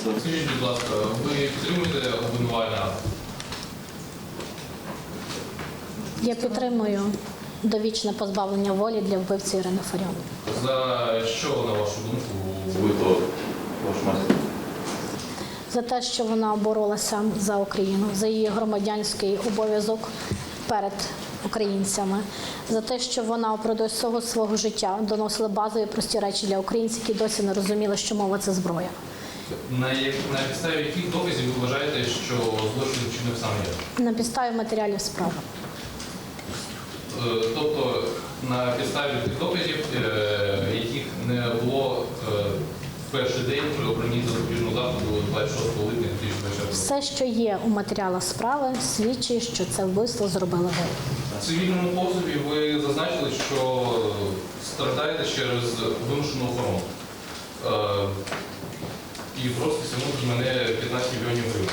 Скажіть, будь ласка, ви підтримуєте обвинувальний акт? Я підтримую довічне позбавлення волі для вбивці Ірини Фаріон. За що, на вашу думку, вбито вашу матір? За те, що вона боролася за Україну, за її громадянський обов'язок перед українцями, за те, що вона упродовж всього свого життя доносила базові прості речі для українців, які досі не розуміли, що мова це зброя. на, на підставі яких доказів ви вважаєте, що злочин вчинив саме я? На підставі матеріалів справи. Е, Тобто на підставі тих доказів, е, яких не було е, в перший день при обранні запобіжного заходу 26 липня 2024 року. Все, що є у матеріалах справи, свідчить, що це вбивство зробили ви. В цивільному позові ви зазначили, що страдаєте через вимушену охорону. Е, І в розписі мене 15 мільйонів гривень.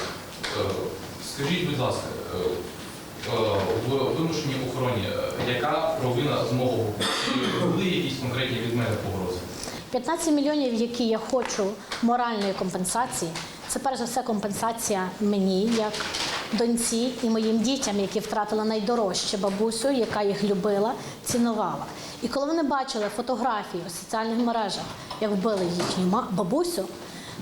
Е, Скажіть, будь ласка, е, в вимушеній охороні, яка провина з мого боку? Чи були якісь конкретні від мене погрози? 15 мільйонів, які я хочу моральної компенсації, це перш за все компенсація мені, як доньці і моїм дітям, які втратили найдорожче бабусю, яка їх любила, цінувала. І коли вони бачили фотографії у соціальних мережах, як вбили їхню бабусю,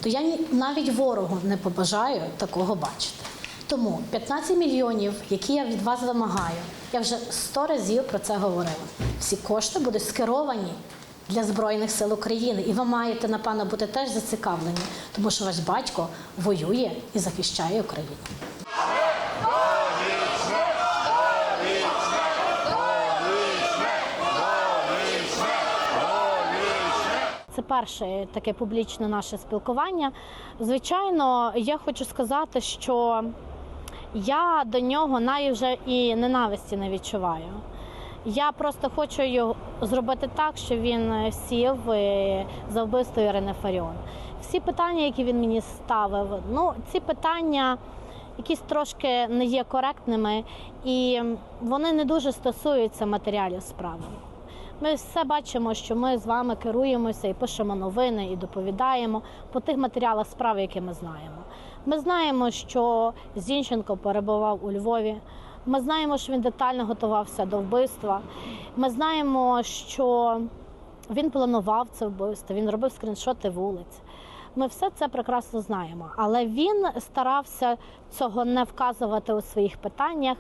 то я навіть ворогу не побажаю такого бачити. Тому 15 мільйонів, які я від вас вимагаю, я вже 100 разів про це говорила. Всі кошти будуть скеровані для Збройних сил України. І ви маєте, напевно, бути теж зацікавлені, тому що ваш батько воює і захищає Україну. Це перше таке публічне наше спілкування. Звичайно, я хочу сказати, що я до нього навіть вже і ненависті не відчуваю. Я просто хочу його зробити так, щоб він сів е, за вбивство Ірини Фаріон. Всі питання, які він мені ставив, ну ці питання якісь трошки не є коректними, і вони не дуже стосуються матеріалів справи. Ми все бачимо, що ми з вами керуємося і пишемо новини, і доповідаємо по тих матеріалах справи, які ми знаємо. Ми знаємо, що Зінченко перебував у Львові. Ми знаємо, що він детально готувався до вбивства. Ми знаємо, що він планував це вбивство, він робив скріншоти вулиць. Ми все це прекрасно знаємо, але він старався цього не вказувати у своїх питаннях.